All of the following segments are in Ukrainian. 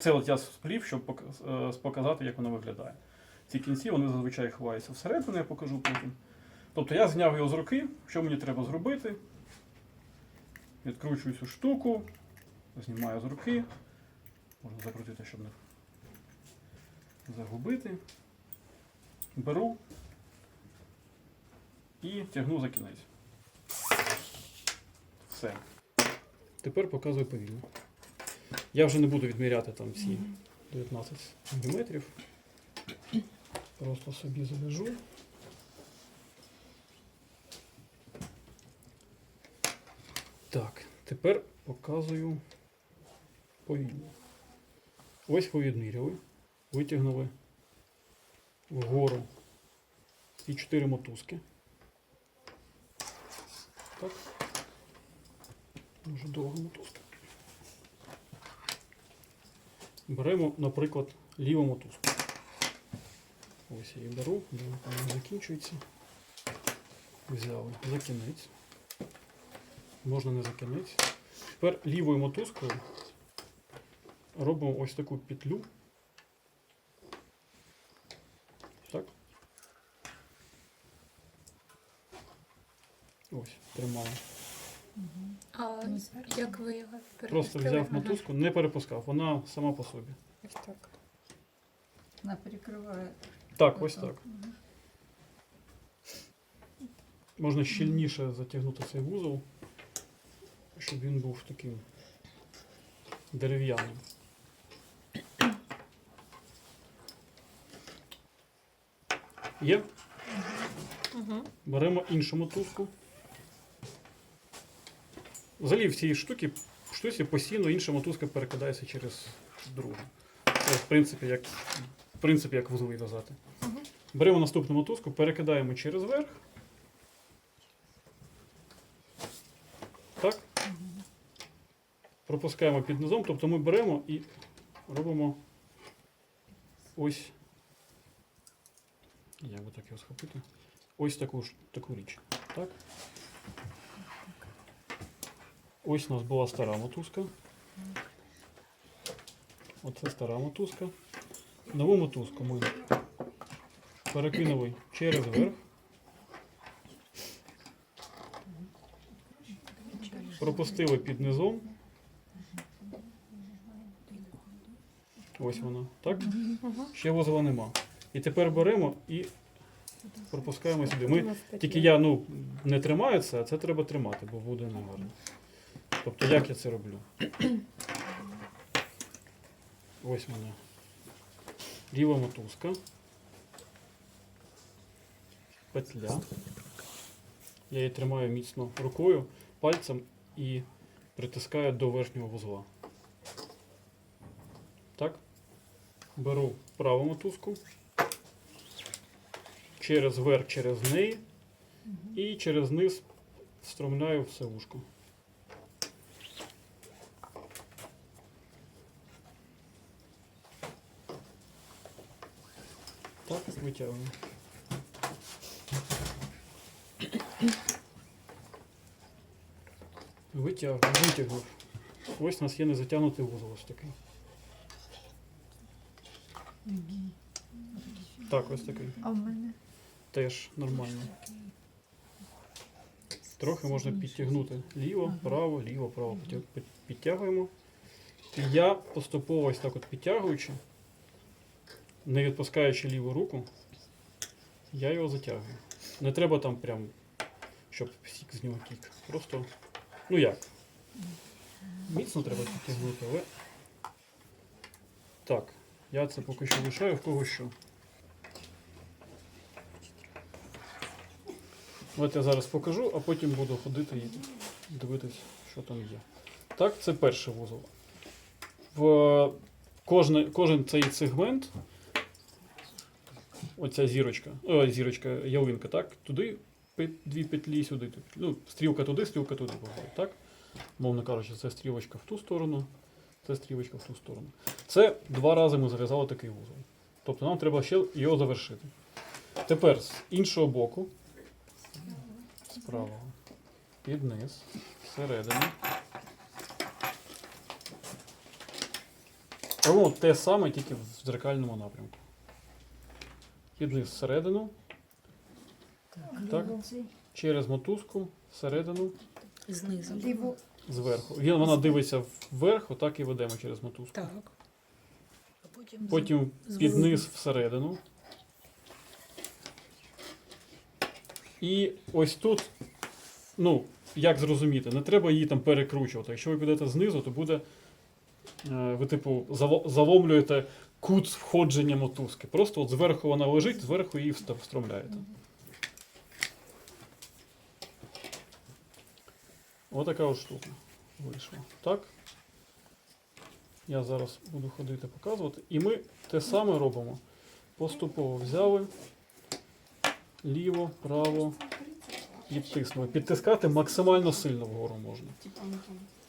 Це от я сплів, щоб е, показати, як воно виглядає. Ці кінці вони зазвичай ховаються всередину, я покажу потім. Тобто я зняв його з руки, що мені треба зробити. Відкручую цю штуку, знімаю з руки. Можна закрутити, щоб не загубити. Беру і тягну за кінець. Все. Тепер показую повільно. Я вже не буду відміряти там ці 19 мм. Просто собі завяжу. Так, тепер показую повільно. Ось ви відміряли, витягнули вгору ці чотири мотузки. Так. Дуже довга мотузка. Беремо, наприклад, ліву мотузку. Ось я її беру, вона закінчується. Взяли за кінець. Можна не за кінець. Тепер лівою мотузкою робимо ось таку петлю. Так. Ось, тримаю. А як ви його Просто взяв мотузку, не перепускав, вона сама по собі. Ось так. Вона перекриває. Так, ось так. Можна щільніше затягнути цей вузол, щоб він був таким дерев'яним. Є? Угу. Беремо іншу мотузку. Взагалі в цій штуці, штуці постійно інша мотузка перекидається через другу. Це в принципі як, в принципі, як вузли в'язати. Угу. Беремо наступну мотузку, перекидаємо через верх. Так. Пропускаємо під низом, тобто ми беремо і робимо ось. Як би так його схопити? Ось таку, таку річ. Так? Ось у нас була стара мотузка. Оце стара мотузка. Нову мотузку ми перекинули через верх. Пропустили під низом. Ось вона. Так? Ще вузла нема. І тепер беремо і пропускаємо сюди. Ми, тільки я ну, не тримаю це, а це треба тримати, бо буде негарно. Тобто як я це роблю? Ось мене ліва мотузка. Петля. Я її тримаю міцно рукою, пальцем і притискаю до верхнього вузла. Так. Беру праву мотузку. Через верх, через неї. І через низ встромляю все вушко. Так, витягуємо. Витягую, витягнув. Ось у нас є незатягнутий вузол ось такий. Так, ось такий. А в мене Теж нормально. Трохи можна підтягнути ліво, право, ліво, право. Підтягуємо. І я поступово ось так от підтягуючи, не відпускаючи ліву руку, я його затягую. Не треба там прям, щоб сік з нього тік. Просто, ну як? Міцно треба підтягнути, але. Так, я це поки що лишаю в кого що. От я зараз покажу, а потім буду ходити і дивитись, що там є. Так, це перший вузол. В кожне, кожен цей сегмент, оця зірочка, о, зірочка, ялинка, так, туди дві петлі, сюди. дві. Ну, стрілка туди, стрілка туди виходить, так? Мовно кажучи, це стрілочка в ту сторону, це стрілочка в ту сторону. Це два рази ми зав'язали такий вузол. Тобто нам треба ще його завершити. Тепер з іншого боку, з правого, під низ, всередину. Те саме, тільки в дзеркальному напрямку. Вниз всередину, Так. Через мотузку, всередину, Знизу. Ліву. зверху. Він, вона дивиться вверх, отак і ведемо через мотузку. Так. А потім. Потім під низ всередину. І ось тут, ну, як зрозуміти, не треба її там перекручувати. Якщо ви підете знизу, то буде. е, Ви, типу, заломлюєте кут входження мотузки. Просто от зверху вона лежить, зверху її встромляєте. Отака от штука вийшла. Так? Я зараз буду ходити показувати. І ми те саме робимо. Поступово взяли ліво, право і тиснули. Підтискати максимально сильно вгору можна.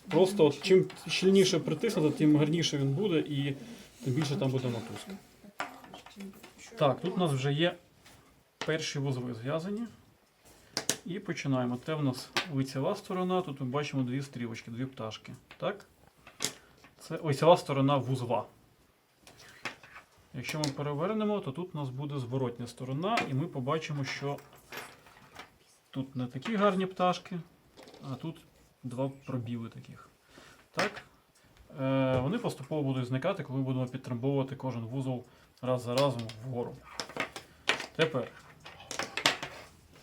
Просто от чим щільніше притиснути, тим гарніше він буде і тим більше там буде мотузка. Так, тут у нас вже є перші вузли зв'язані. І починаємо. Це в нас лицева сторона, тут ми бачимо дві стрілочки, дві пташки. Так? Це лицева сторона вузла. Якщо ми перевернемо, то тут у нас буде зворотня сторона, і ми побачимо, що тут не такі гарні пташки, а тут два пробіли таких. Так? Е, вони поступово будуть зникати, коли ми будемо підтрамбовувати кожен вузол раз за разом вгору. Тепер,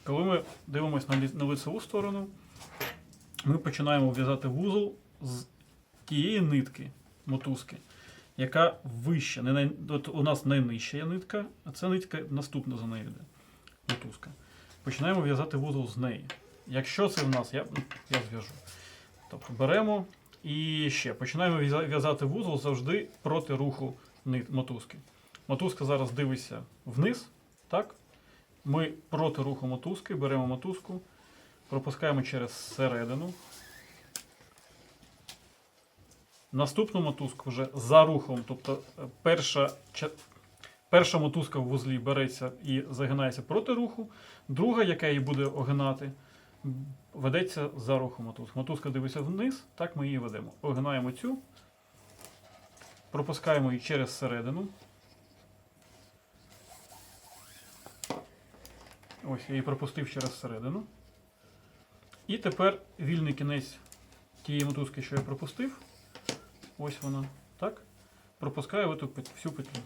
коли ми дивимося на, лицеву сторону, ми починаємо в'язати вузол з тієї нитки мотузки, яка вища. Не най... От у нас найнижча є нитка, а це нитка наступна за нею йде. Мотузка. Починаємо в'язати вузол з неї. Якщо це в нас, я, я зв'яжу. Тобто беремо і ще починаємо в'язати вузол завжди проти руху мотузки. Мотузка зараз дивиться вниз, так? Ми проти руху мотузки беремо мотузку, пропускаємо через середину. Наступну мотузку вже за рухом, тобто е, перша, перша мотузка в вузлі береться і загинається проти руху, друга, яка її буде огинати, ведеться за рухом мотузки. Мотузка дивиться вниз, так ми її ведемо. Огинаємо цю, пропускаємо її через середину. Ось я її пропустив через середину. І тепер вільний кінець тієї мотузки, що я пропустив. Ось вона. Так? Пропускаю в эту всю петлю.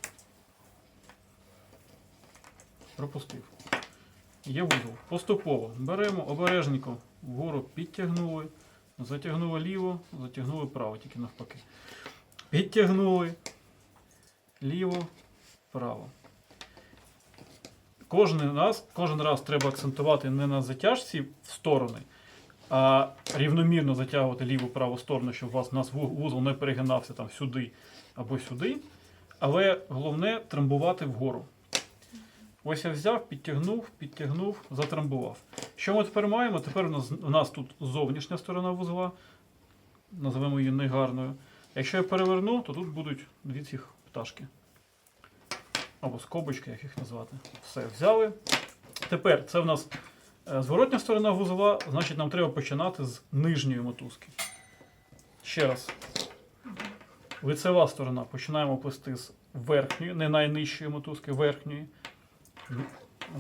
Пропустив. Є вузол. Поступово беремо обережненько вгору підтягнули, затягнули ліво, затягнули право, тільки навпаки. Підтягнули ліво, право. Кожен раз, кожен раз треба акцентувати не на затяжці в сторони, а рівномірно затягувати ліву праву сторону, щоб у вас нас вузол не перегинався там сюди або сюди. Але головне трамбувати вгору. Ось я взяв, підтягнув, підтягнув, затрамбував. Що ми тепер маємо? Тепер у нас, у нас тут зовнішня сторона вузла, називаємо її негарною. Якщо я переверну, то тут будуть дві цих пташки. Або скобочки, як їх назвати. Все, взяли. Тепер це в нас е, зворотня сторона вузла, значить нам треба починати з нижньої мотузки. Ще раз. Лицева сторона починаємо плести з верхньої, не найнижчої мотузки, верхньої.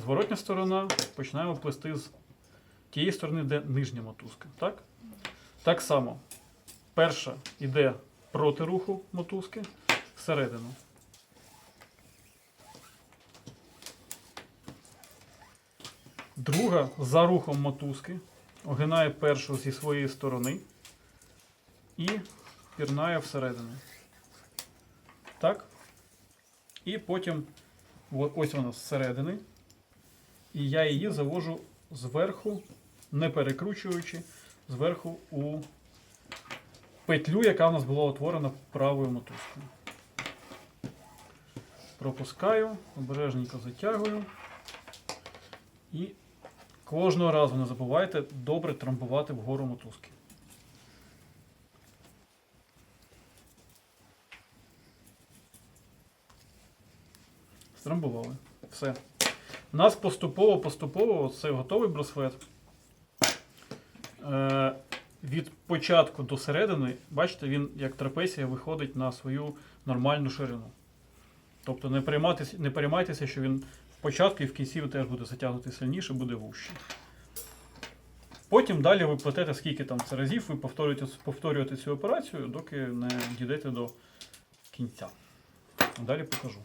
Зворотня сторона починаємо плести з тієї сторони, де нижня мотузка. Так? Так само. Перша йде проти руху мотузки всередину. Друга за рухом мотузки огинає першу зі своєї сторони і пірнає всередину. Так? І потім ось вона зсередини. І я її завожу зверху, не перекручуючи, зверху у петлю, яка в нас була утворена правою мотузкою. Пропускаю, обережненько затягую. І кожного разу не забувайте добре трамбувати вгору мотузки. Страмбували. Все. У нас поступово-поступово, це готовий браслет. Е, від початку до середини, бачите, він як трапеція виходить на свою нормальну ширину. Тобто не переймайтеся, не переймайтеся, що він в початку і в кінці теж буде затягнути сильніше, буде вужче. Потім далі ви плетете, скільки там це разів, ви повторюєте, повторюєте цю операцію, доки не дійдете до кінця. Далі покажу.